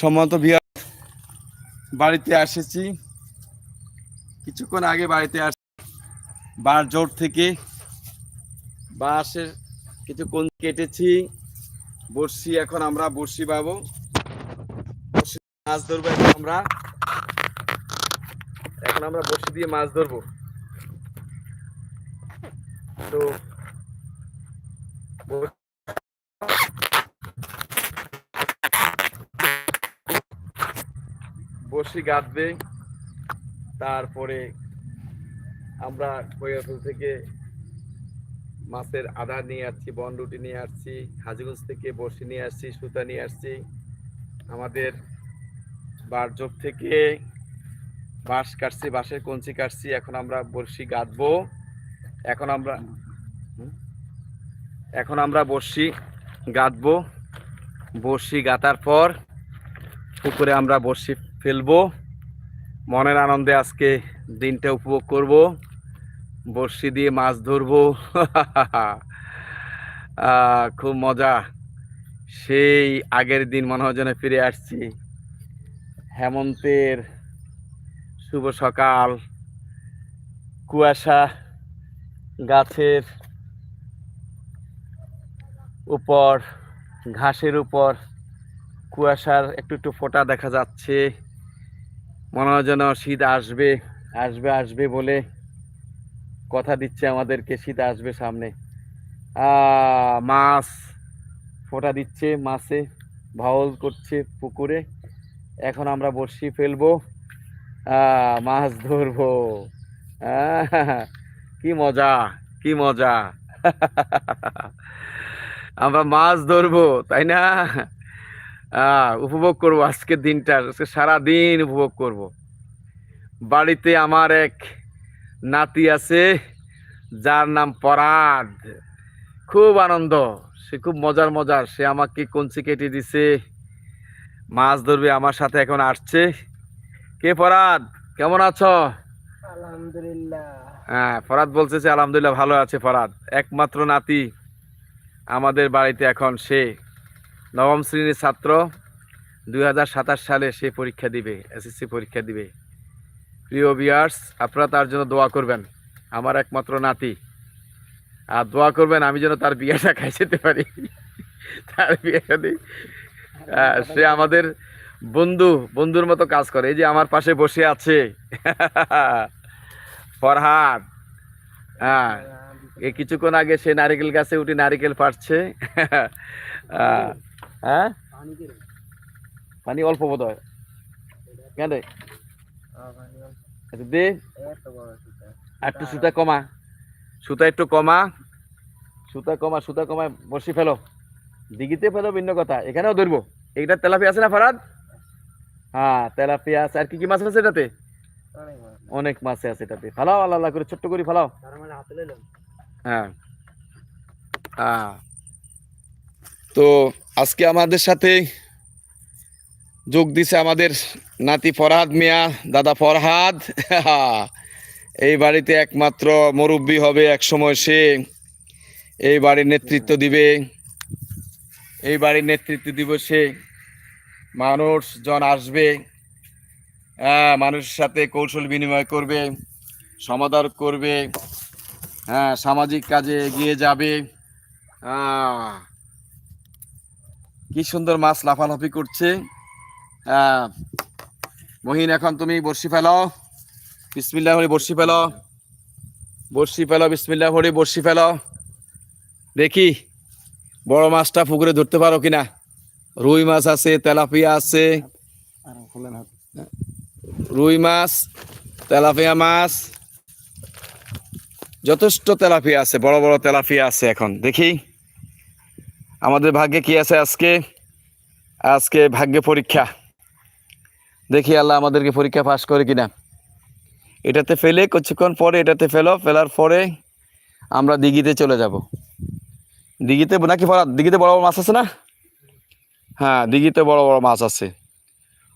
সম্মত বিহার বাড়িতে এসেছি কিছুক্ষণ আগে বাড়িতে আস বার জোর থেকে বাঁশের কিছু কোন কেটেছি। বড়শি এখন আমরা বড়শি পাবো বড়শি মাছ ধরবো এখন আমরা। এখন আমরা বড়শি দিয়ে মাছ ধরবো। তো বড়শি গাঁথবে। তারপরে আমরা কৈয়াফুল থেকে মাছের আদা নিয়ে আসছি বনরুটি নিয়ে আসছি হাজিগঞ্জ থেকে বড়শি নিয়ে আসছি, সুতা নিয়ে আসছি। আমাদের বারজোপ থেকে বাঁশ কাটছি, বাঁশের কঞ্চি কাটছি, এখন আমরা বড়শি গাঁথবো। এখন আমরা এখন আমরা বড়শি গাঁথবো। বড়শি গাঁথার পর পুকুরে আমরা বড়শি ফেলব। মনের আনন্দে আজকে দিনটা উপভোগ করব। বড়শি দিয়ে মাছ ধরবো। খুব মজা। সেই আগের দিন মনে হয় যেন ফিরে আসছি। হেমন্তের শুভ সকাল। কুয়াশা গাছের উপর, ঘাসের উপর কুয়াশার একটু একটু ফোঁটা দেখা যাচ্ছে। মনে হয় যেন শীত আসবে আসবে আসবে বলে কথা দিচ্ছে আমাদেরকে, শীত আসবে সামনে। মাছ ফোঁটা দিচ্ছে, মাছে ভাওল করছে পুকুরে। এখন আমরা বড়শি ফেলব। মাছ ধরবো। কি মজা কি মজা। আমরা মাছ ধরবো, তাই না? উপভোগ করব আজকের দিনটা আজকে সারা দিন উপভোগ করব। বাড়িতে আমার এক নাতি আছে যার নাম পরাদ খুব আনন্দ সে খুব মজার মজার সে আমাকে কঞ্চি কেটে দিছে মাছ ধরবে আমার সাথে এখন আসছে। কে পরাদ কেমন আছো? আলহামদুলিল্লাহ। হ্যাঁ ফরাদ বলছে যে আলহামদুলিল্লাহ ভালো আছে ফরাদ একমাত্র নাতি আমাদের বাড়িতে এখন সে। নবম শ্রেণির ছাত্র দু হাজার সাতাশ সালে সে পরীক্ষা দিবে এসএসসি পরীক্ষা দিবে। প্রিয় বিয়ার্স আপনারা তার জন্য দোয়া করবেন। আমার একমাত্র নাতি। আর দোয়া করবেন, আমি যেন তার বিয়েটা খাই যেতে পারি। তার বিয়েটা দিই সে আমাদের বন্ধু, বন্ধুর মতো কাজ করে। এই যে আমার পাশে বসে আছে। ফরহাদ। হ্যাঁ এই কিছুক্ষণ আগে সে নারিকেল গাছে উঠে নারিকেল পাড়ছে হ্যাঁ? পানি অল্প বোধ হয় কেন রে? একটু দে। একটু সুতা। কমা। সুতা একটু কমা। সুতা কমা সুতা কমা বসি ফেলো। দিঘিতে ফেলো ভিন্ন কথা। এখানেও ধরবো। এইটা তেলাপিয়া আছে না ফারাদ? হ্যাঁ তেলাপিয়া আছে। আর কি কি মাছ আছে এটাতে? অনেক মাছ আছে। এটাতে। ফালাও আল্লাহ আল্লাহ করে ছোট্ট করে ফালাও। হ্যাঁ। হ্যাঁ। তো আজকে আমাদের সাথে যোগ দিছে আমাদের নাতি ফরহাদ মিয়া দাদা ফরহাদ। এই বাড়িতে একমাত্র মুরব্বী হবে এক সময় সে এই বাড়ির নেতৃত্ব দিবে। এই বাড়ির নেতৃত্ব দিব সে। মানুষজন আসবে হ্যাঁ মানুষের সাথে কৌশল বিনিময় করবে সমাধান করবে হ্যাঁ সামাজিক কাজে এগিয়ে যাবে। আহ, কি সুন্দর মাছ লাফালাফি করছে। মহিন, এখন তুমি বর্ষি ফেলো। বিসমিল্লাহ হরি বর্ষি ফেলো। বর্ষি ফেলো, বিসমিল্লাহ হরি বর্ষি ফেলো। দেখি, বড় মাছটা পুকুরে ধরতে পারো কিনা? রুই মাছ আছে, তেলাপিয়া আছে। রুই মাছ, তেলাপিয়া মাছ। যথেষ্ট তেলাপিয়া আছে, বড় বড় তেলাপিয়া আছে এখন। দেখি। আমাদের ভাগ্যে কি আছে আজকে? আজকে ভাগ্যে পরীক্ষা। দেখি আল্লাহ আমাদেরকে পরীক্ষা পাস করে কিনা। এটাতে ফেলে কিছুক্ষণ পরে এটাতে ফেলো, ফেলার পরে আমরা দিঘিতে চলে যাব। দিঘিতে নাকি ফরাদ দিঘিতে বড় বড় মাছ আছে না? হ্যাঁ দিঘিতে বড় বড় মাছ আছে।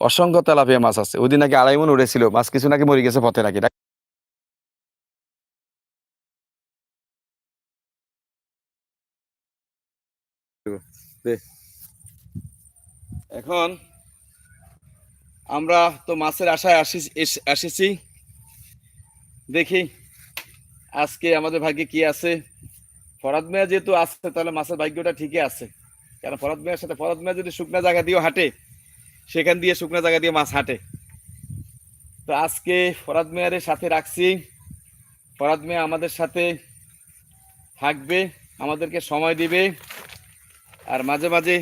অসংখ্য তেলাপিয়া মাছ আছে। ওদিন নাকি আড়াই মন উড়েছিল। মাছ কিছু নাকি মরে গেছে পথে নাকি। এখন আমরা তো মাছের আশায় আসি এস- এসেছি দেখি আজকে আমাদের ভাগ্যে কি আছে। ফরাদ মিয়া যেহেতু আছে, তাহলে মাছের ভাগ্যটা ঠিকই আছে। কারণ ফরাদ মেয়ার সাথে ফরাদ মিয়া যদি শুকনা জায়গা দিয়েও হাঁটে, সেখান দিয়ে শুকনা জায়গা দিয়ে মাছ হাঁটে। তো আজকে ফরাদ মেয়ারের সাথে রাখছি। ফরাদ মিয়া আমাদের সাথে থাকবে, আমাদেরকে সময় দিবে। আর মাঝে মাঝে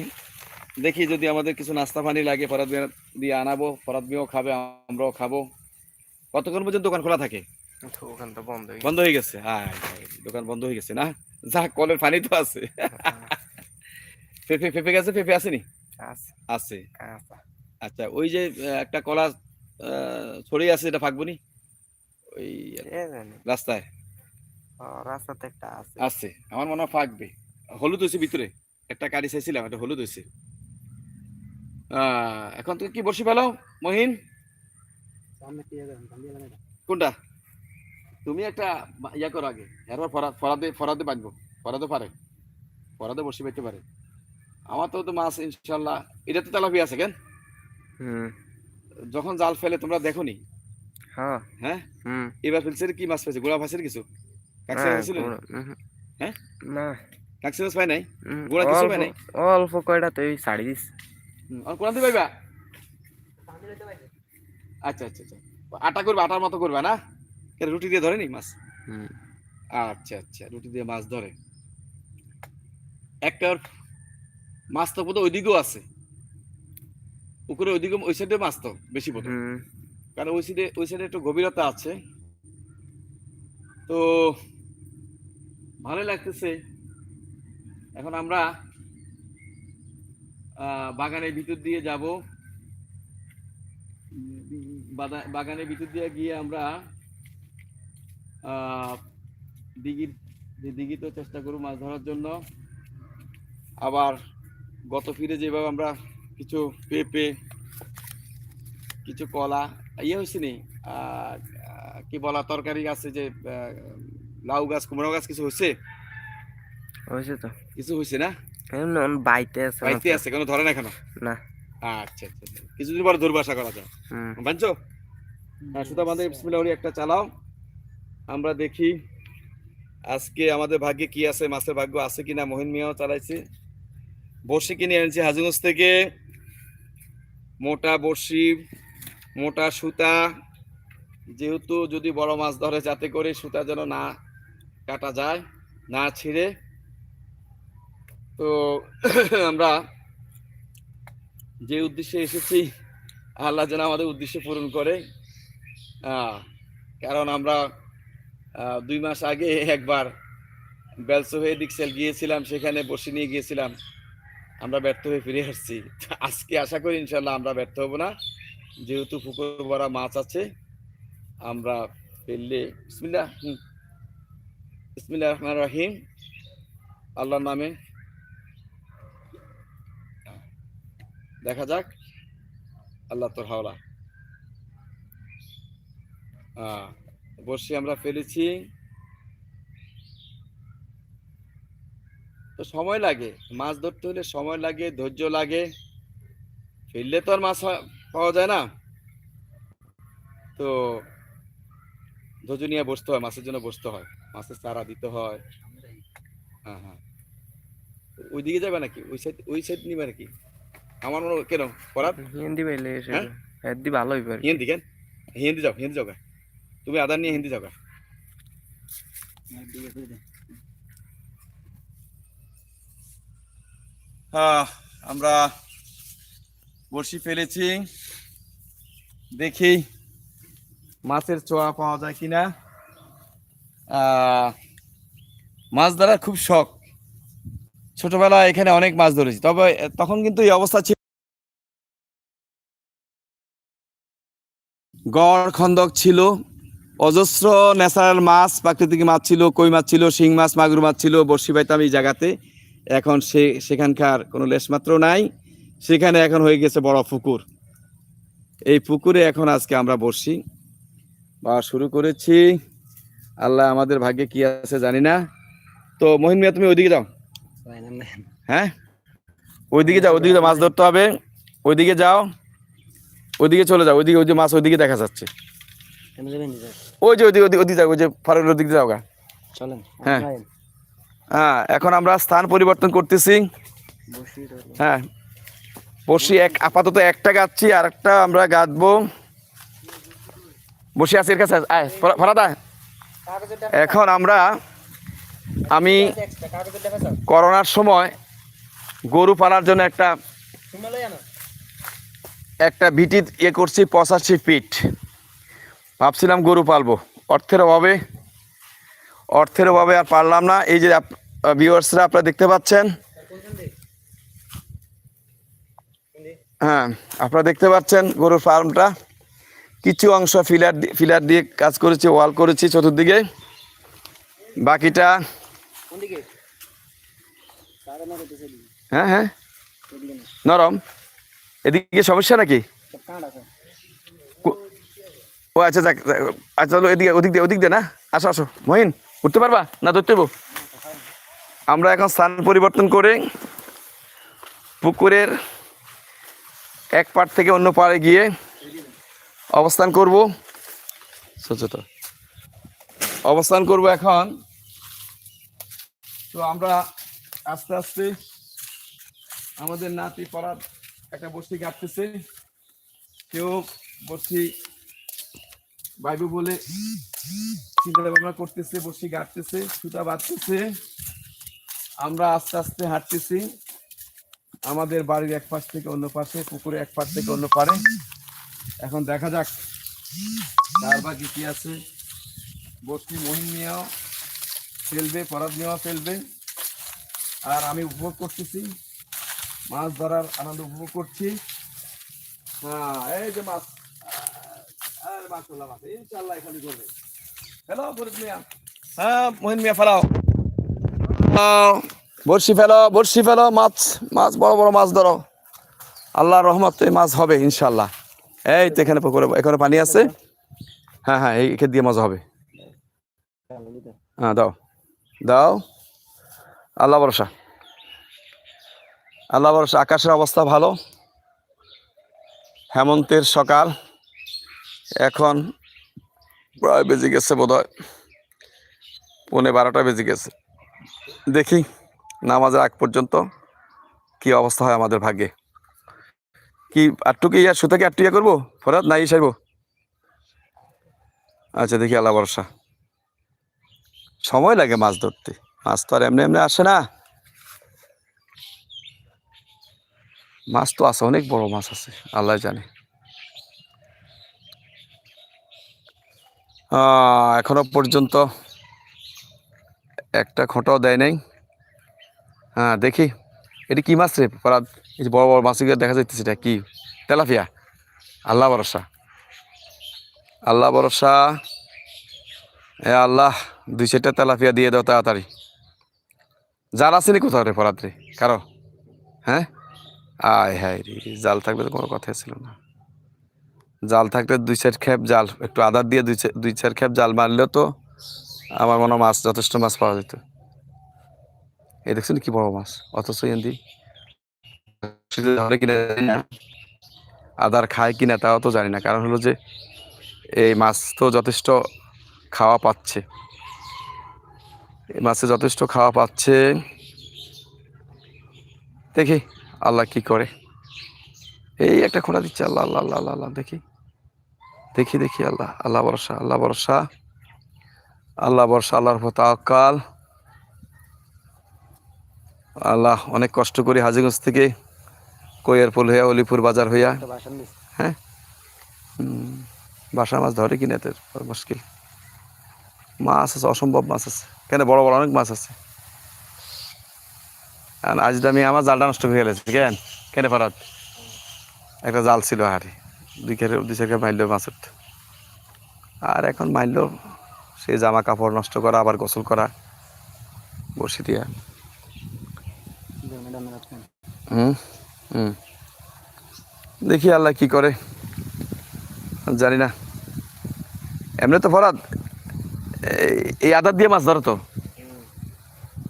দেখি যদি আমাদের কিছু নাস্তা পানি লাগে ফরাদ দিয়ে আনাবো ফরাদ মিয়াও খাবে আমরাও খাব। কতক্ষণ পর্যন্ত দোকান খোলা থাকে? বন্ধ হয়ে বন্ধ হয়ে গেছে? হ্যাঁ দোকান বন্ধ হয়ে গেছে না? যা কলের পানি তো আছে। পেঁপে পেঁপে গেছে পেঁপে আসেনি? আছে। আচ্ছা ওই যে একটা কলা ছড়িয়ে আছে এটা ফাঁকবনি? ওই রাস্তায়? রাস্তাতে একটা আছে। আছে। আমার মনে হয় ফাঁকবে। হলুদ হয়েছে ভিতরে। একটা গাড়ি চাইছিলাম এটা হলুদ হয়েছে এখন তুমি কি বসি পেল মহিন? কোনটা? তুমি একটা ইয়া করো আগে এরপর ফরাদে ফরাদে বাঁধবো ফরাদে পারে ফরাদে বসে পেতে পারে। আমার তো তো মাছ ইনশাল্লাহ এটা তো তেলাপি আছে কেন? যখন জাল ফেলে তোমরা দেখো নি হ্যাঁ? হ্যাঁ এবার ফেলছে কি মাছ পাইছে গোড়া ফাঁসের কিছু? হ্যাঁ। হ্যাঁ? না। মাছ পাই নাই? গোড়া কিছু পায় নাই? অল্প কয়টা তো এই ছাড়ি দিস আর পাইবা আচ্ছা আচ্ছা আচ্ছা। আটা করবে আটার মতো করবে না? কেন রুটি দিয়ে ধরে নি মাছ? আচ্ছা আচ্ছা রুটি দিয়ে মাছ ধরে একটা মাছ তো বোধহয় ওইদিকেও আছে। পুকুরে ওইদিকে ওই সাইডে মাছ তো বেশি বোধ কারণ ওই সাইডে ওই সাইডে একটু গভীরতা আছে। তো ভালোই লাগতেছে। এখন আমরা বাগানের ভিতর দিয়ে যাব। বাগানের ভিতর দিয়ে গিয়ে আমরা আহ, দিঘির দিঘিতে চেষ্টা করব মাছ ধরার জন্য। আবার গত ফিরে যেভাবে আমরা কিছু পেঁপে কিছু কলা ইয়ে হয়েছে নি? কি বলা তরকারি আছে যে লাউ গাছ কুমড়ো গাছ কিছু হয়েছে? হয়েছে তো। কিছু হয়েছে না? এমন বাইতে আছে মাত্র। আছে কোনো ধরে না কেন না। আচ্ছা আচ্ছা আচ্ছা। কিছুদিন পরে ধরবো আশা করা যায়। বাঞ্চো হ্যাঁ সুতা বান্ধে বিসমিল্লাহ একটা চালাও। আমরা দেখি আজকে আমাদের ভাগ্যে কি আছে মাছের ভাগ্য আছে কিনা মহিন মিয়াও চালাইছে। বড়শি কিনে এনেছি হাজুগঞ্জ থেকে। মোটা বড়শি মোটা সুতা। যেহেতু যদি বড় মাছ ধরে যাতে করে সুতা যেন না কাটা যায় না ছিঁড়ে তো আমরা যে উদ্দেশ্যে এসেছি, আল্লাহ যেন আমাদের উদ্দেশ্য পূরণ করে। কারণ আমরা দুই মাস আগে একবার বেলসো হয়ে দিকসেল গিয়েছিলাম, সেখানে বসে নিয়ে গিয়েছিলাম। আমরা ব্যর্থ হয়ে ফিরে আসছি। আজকে আশা করি ইনশাল্লাহ আমরা ব্যর্থ হব না। যেহেতু পুকুর ভরা মাছ আছে, আমরা ফেললে বিসমিল্লাহ, হুম। বিসমিল্লাহ রহমান রহিম। আল্লাহর নামে দেখা যাক। আল্লাহ তোর হাওলা। বর্ষি আমরা ফেলেছি। তো সময় লাগে। মাছ ধরতে হলে সময় লাগে, ধৈর্য লাগে। ফেললে তো আর মাছ পাওয়া যায় না। তো ধৈর্য নিয়ে বসতে হয়, মাছের জন্য বসতে হয়। মাছের চারা দিতে হয়। হ্যাঁ হ্যাঁ। ওইদিকে যাবে নাকি? ওই সাইড ওই সাইড নিবে নাকি? আমার মনে হয়- কেন? করার হিন্দি পাইলে এসে হ্যাঁ? হিন্দি ভালো হইবে হিন্দি কেন? হিন্দি যাও হিন্দি যাও তুমি আদার নিয়ে হিন্দি যাও আহ, আমরা বড়শি ফেলেছি। দেখি মাছের চোয়া পাওয়া যায় কিনা। আহ, মাছ ধরার খুব শখ। ছোটবেলায় এখানে অনেক মাছ ধরেছি। তবে তখন কিন্তু এই অবস্থা ছিল গড় খন্দক ছিল, অজস্র ন্যাচারাল মাছ, প্রাকৃতিক মাছ ছিল, কই মাছ ছিল, শিং মাছ, মাগুর মাছ ছিল বর্ষি পাইতাম এই জায়গাতে। এখন সে, সেখানকার কোনো লেশমাত্র নাই। সেখানে এখন হয়ে গেছে বড় পুকুর। এই পুকুরে এখন আজকে আমরা বসি বা শুরু করেছি। আল্লাহ আমাদের ভাগ্যে কি আছে জানি না। তো মহিন মিয়া, তুমি ওইদিকে যাও। হ্যাঁ? ওইদিকে যাও ওইদিকে মাছ ধরতে হবে। ওইদিকে যাও ওইদিকে চলে যাও ওইদিকে ওই যে মাছ ওইদিকে দেখা যাচ্ছে। ওই যে ওইদিকে ওইদিকে ওইদিকে যাও ওই যে ফারুকের ওদিকে যাও গা। চলেন হ্যাঁ। হ্যাঁ এখন আমরা স্থান পরিবর্তন করতেছি। হ্যাঁ। বসি এক আপাতত একটা গাচ্ছি আর একটা আমরা গাঁথবো বসে আছি এর কাছে আয় ফরা- ফরাদ। এখন আমরা আমি করোনার সময় গরু পালার জন্য একটা একটা ভিটি ইয়ে করছি, পঁচাশি ফিট। ভাবছিলাম গরু পালবো। অর্থের অভাবে অর্থের অভাবে আর পারলাম না। এই যে ভিউয়ার্সরা আপনারা দেখতে পাচ্ছেন। হ্যাঁ আপনারা দেখতে পাচ্ছেন গরুর ফার্মটা। কিছু অংশ ফিলার ফিলার দিয়ে কাজ করেছি, ওয়াল করেছি চতুর্দিকে। বাকিটা। হ্যাঁ হ্যাঁ। নরম। এদিকে সমস্যা নাকি? ও আচ্ছা যাক আচ্ছা চলো এদিকে ওদিক দিয়ে ওদিক দিয়ে না? আসো আসো। মহিন উঠতে পারবা? না ধরতে? আমরা এখন স্থান পরিবর্তন করে পুকুরের এক পাড় থেকে অন্য পাড়ে গিয়ে অবস্থান করব। সচেত অবস্থান করব এখন। তো আমরা আস্তে আস্তে আমাদের নাতি পড়ার একটা বস্তি কাটতেছে। কেউ বসি বাইবু বলে চিন্তা ভাবনা করতেছে বসি গাঁটতেছে সুতা বাঁধতেছে। আমরা আস্তে আস্তে হাঁটতেছি। আমাদের বাড়ির এক পাশ থেকে অন্য পাশে পুকুরে এক পাশ থেকে অন্য পারে এখন দেখা যাক, তার বাকি কি আছে। বসি মহিন নিয়েও ফেলবে পরাদ নিয়েও ফেলবে। আর আমি উপভোগ করতেছি। মাছ ধরার আনন্দ উপভোগ করছি। হ্যাঁ এই যে মাছ। আরে মাছ ইনশাআল্লাহ এখানে করবে ফেলো ফরিদ মিয়া। হ্যাঁ মহিন মিয়া ফেলাও। বড়শি ফেলো বড়শি ফেলো মাছ মাছ বড় বড় মাছ ধরো। আল্লাহর রহমত এই মাছ হবে ইনশাল্লাহ এই তো এখানে পুকুরে এখানে পানি আছে। হ্যাঁ হ্যাঁ এই এখানে দিয়ে মজা হবে। হ্যাঁ দাও। দাও। আল্লাহ ভরসা। আল্লাহ ভরসা। আকাশের অবস্থা ভালো। হেমন্তের সকাল। এখন প্রায় বেজে গেছে বোধ হয় পৌনে বারোটা বেজে গেছে। দেখি নামাজের আগ পর্যন্ত কি অবস্থা হয় আমাদের ভাগ্যে। কি আটটুকু ইয়া সুতা কি আটটু ইয়া করব? ফরাত নাই সাইব আচ্ছা দেখি আল্লাহ ভরসা। সময় লাগে মাছ ধরতে। মাছ তো আর এমনি এমনি আসে না। মাছ তো আছে, অনেক বড় মাছ আছে, আল্লাহ জানে। এখনও পর্যন্ত একটা খোঁটাও দেয় নাই। হ্যাঁ দেখি। এটি কি মাছ রে? পরাদ এই যে বড় বড় মাছগুলো দেখা যাইতেছে, এটা কি? তেলাফিয়া আল্লাহ ভরসা। আল্লাহ ভরসা। এ আল্লাহ, দুই চারটা তেলাপিয়া দিয়ে দাও তাড়াতাড়ি। জাল আসেনি কোথাও রে পরাদ রে? কারও? হ্যাঁ? আয় হায় রে, জাল থাকলে তো কোনো কথাই ছিল না। জাল থাকলে দুই চার খেপ, জাল একটু আদার দিয়ে দুই দুই চার খেপ জাল মারলেও তো আমার মনে মাছ, যথেষ্ট মাছ পাওয়া যেত। এই দেখছেন কি বড় মাছ? অথচ এন্দি ধরে কিনা জানি না। আদার খায় কিনা তাও তো জানি না। কারণ হলো যে, এই মাছ তো যথেষ্ট খাওয়া পাচ্ছে। এই মাছে যথেষ্ট খাওয়া পাচ্ছে। দেখি আল্লাহ কি করে। এই একটা খোঁড়া দিচ্ছে আল্লাহ আল্লাহ আল্লাহ আল্লাহ আল্লাহ দেখি। দেখি দেখি আল্লাহ আল্লাহ ভরসা আল্লাহ ভরসা আল্লাহ ভরসা আল্লাহর তাওয়াক্কাল। আল্লাহ অনেক কষ্ট করি হাজিগঞ্জ থেকে কৈয়ারপুল হইয়া অলিপুর বাজার হইয়া। হ্যাঁ? বাসা মাছ ধরে কিনা বড় মুশকিল। মাছ আছে, অসম্ভব মাছ আছে। কেন বড় বড় অনেক মাছ আছে। আজ আমি আমার জালটা নষ্ট হয়ে গেছে, কেন? কেন পারাত একটা জাল ছিল হারে দুই খেলে দুই চার মারলো মাছের। আর এখন মারলো সেই জামা কাপড় নষ্ট করা, আবার গোসল করা, বসে দিয়া। হুম? হুম। দেখি আল্লাহ কি করে, জানি না। এমনি তো ফরাদ এই- এই আদার দিয়ে মাছ ধরো তো।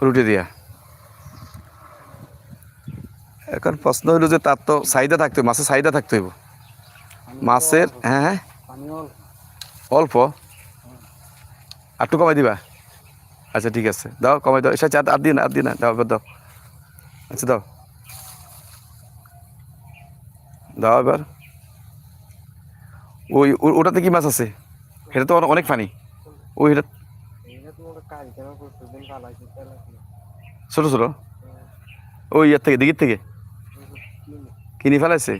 রুটি দিয়া। এখন প্রশ্ন হইল যে তার তো চাহিদা থাকতে হইব, মাছের চাহিদা থাকতে হইব। মাছের হ্যাঁ হ্যাঁ। অল্প। একটু কমাই দিবা? আচ্ছা ঠিক আছে। দাও কমাই দাও। এসে আর দিন আর দিন দাও এবার দাও। আচ্ছা দাও। দাও এবার। ওই ওটাতে কি মাছ আছে? এটা তো অনেক পানি। ওই এটা এটা তো ওটা কাজ কেন করতে দিন পালাইছে তাহলে ছোট ছোট? ওই ইয়ার থেকে, দিঘির থেকে? কিনে ফেলাইছে?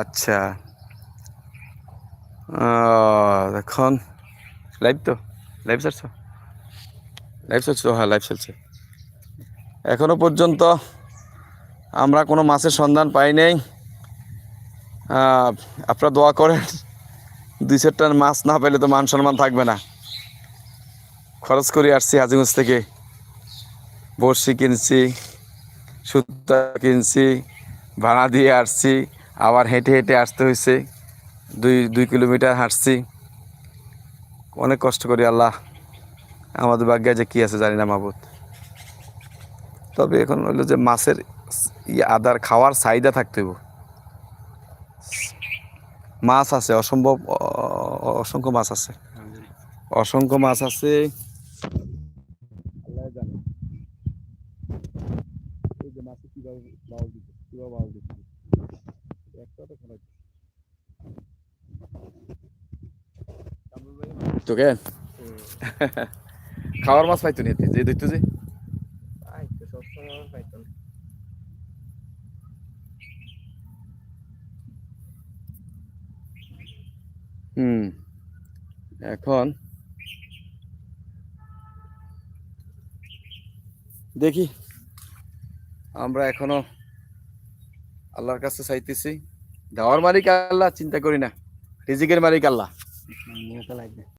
আচ্ছা। এখন লাইভ তো? লাইভ চলছে লাইভ চলছে? হ্যাঁ লাইভ চলছে। এখনও পর্যন্ত আমরা কোনো মাছের সন্ধান পাই নাই। আপনারা দোয়া করেন। দুই চারটা মাছ না পেলে তো মান সম্মান থাকবে না। খরচ করে আসছি হাজিগঞ্জ থেকে। বড়শি কিনছি, সুতা কিনছি, ভাড়া দিয়ে আসছি, আবার হেঁটে হেঁটে আসতে হয়েছে দুই দুই কিলোমিটার হাঁটছি। অনেক কষ্ট করি আল্লাহ। আমাদের ভাগ্যে যে কী আছে জানি না মাবুদ। তবে এখন হলো যে মাছের ইয়ে আদার খাওয়ার চাহিদা থাকতে হবে মাছ আছে অসম্ভব অসংখ্য মাছ আছে। অসংখ্য মাছ আছে। আল্লাহ জানে। এই যে মাছে কীভাবে বাউল দিতে কীভাবে বাউল দিতে একটা তো খোলা তো কেন খাওয়ার মাছ পাইতো নি যে দেখতো যে পাই তো সবসময় আমার পাইতো না হুম এখন দেখি, আমরা এখনও আল্লাহর কাছে চাইতেছি। দেওয়ার মালিক আল্লাহ, চিন্তা করি না। রিজিকের মালিক আল্লাহ।